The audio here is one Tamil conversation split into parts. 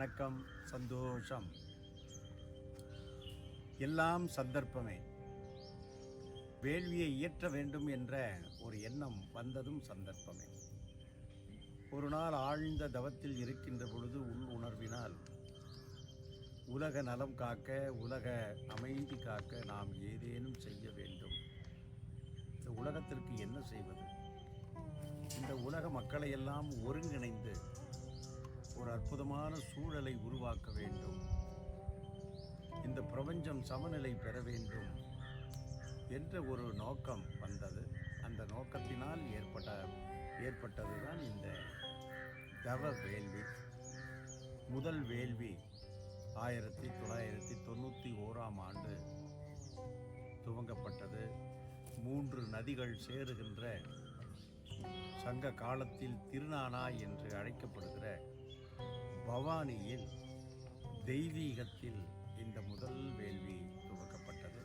வணக்கம் சந்தோஷம். எல்லாம் சந்தர்ப்பமே. வேள்வியை இயற்ற வேண்டும் என்ற ஒரு எண்ணம் வந்ததும் சந்தர்ப்பமே. ஒரு நாள் ஆழ்ந்த தவத்தில் இருக்கின்ற பொழுது உள் உணர்வினால் உலக நலம் காக்க உலக அமைதி காக்க நாம் ஏதேனும் செய்ய வேண்டும். இந்த உலகத்திற்கு என்ன செய்வது? இந்த உலக மக்களை எல்லாம் ஒருங்கிணைந்து அற்புதமான சூழலை உருவாக்க வேண்டும். இந்த பிரபஞ்சம் சமநிலை பெற வேண்டும் என்ற ஒரு நோக்கம் வந்தது. அந்த நோக்கத்தினால் ஏற்பட்ட ஏற்பட்டது தான் இந்த தவ வேள்வி. முதல் வேள்வி ஆயிரத்தி தொள்ளாயிரத்தி தொண்ணூற்றி ஓராம் ஆண்டு துவங்கப்பட்டது. மூன்று நதிகள் சேருகின்ற சங்க காலத்தில் திருநானா என்று அழைக்கப்படுகிற பவானியில் தெய்வீகத்தில் இந்த முதல் வேள்வி துவக்கப்பட்டது.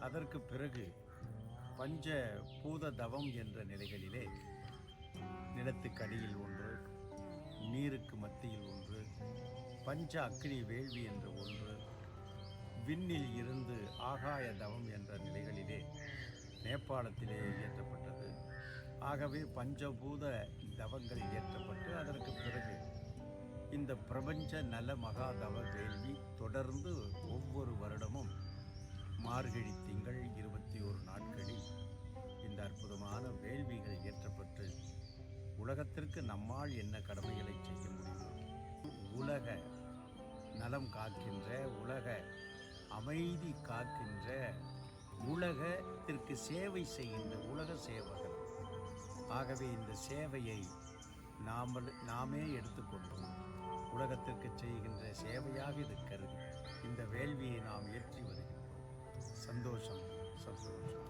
அதற்கு பிறகு பஞ்ச பூத தவம் என்ற நிலைகளிலே நிலத்துக்கடியில் ஒன்று நீருக்கு மத்தியில் ஒன்று பஞ்ச அக்னி வேள்வி என்ற ஒன்று விண்ணில் இருந்து ஆகாய தவம் என்ற நிலைகளிலே நேபாளத்திலே இயற்றப்பட்டது. ஆகவே பஞ்சபூத தவங்கள் இயற்றப்பட்டு அதற்கு பிறகு இந்த பிரபஞ்ச நல மகாதவ வேள்வி தொடர்ந்து ஒவ்வொரு வருடமும் மார்கழி திங்கள் இருபத்தி ஒரு நாட்களில் இந்த அற்புதமான வேள்விகள் இயற்றப்பட்டு உலகத்திற்கு நம்மால் என்ன கடமைகளை செய்ய முடியும் உலக நலம் காக்கின்ற உலக அமைதி காக்கின்ற உலகத்திற்கு சேவை செய்கின்ற உலக சேவகர். ஆகவே இந்த சேவையை நாமல் நாமே எடுத்துக்கொண்டோம். உலகத்திற்கு செய்கின்ற சேவையாக இது கருது இந்த வேள்வியை நாம் ஏற்றி வருகின்றோம். சந்தோஷம் சந்தோஷம்.